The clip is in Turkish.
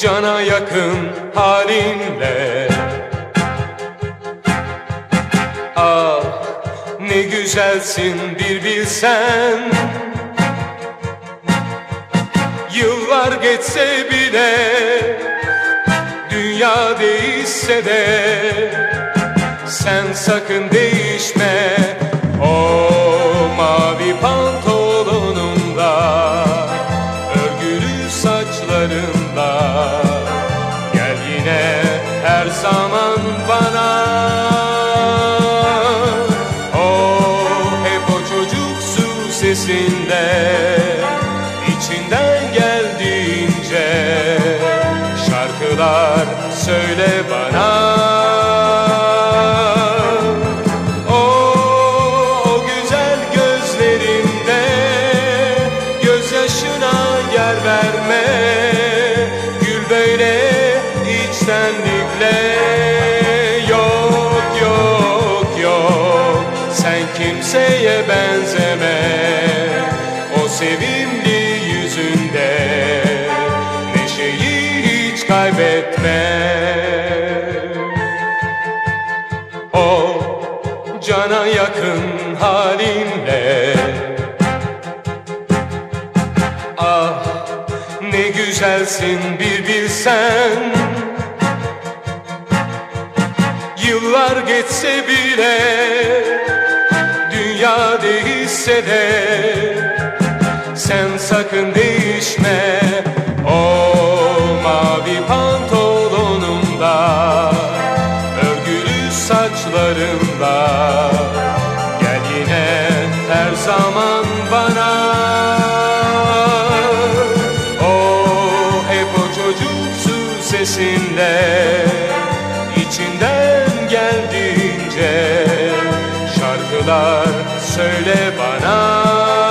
cana yakın halinle. Ah ne güzelsin bir bilsen. Yıllar geçse bile Dünya değişse de Sen sakın değişme her zaman bana. O hep o çocuksu sesinde içinden geldiğince şarkılar söyle bana kimseye benzeme. O sevimli yüzünde Neşeyi hiç kaybetme. O cana yakın halinle. Ah ne güzelsin bir bilsen. Yıllar geçse bile Dünya değişse de Sen sakın değişme. O mavi pantolonunda Örgülü saçlarında Gel yine her zaman bana. O hep o çocuksu sesinde içinden şarkılar söyle bana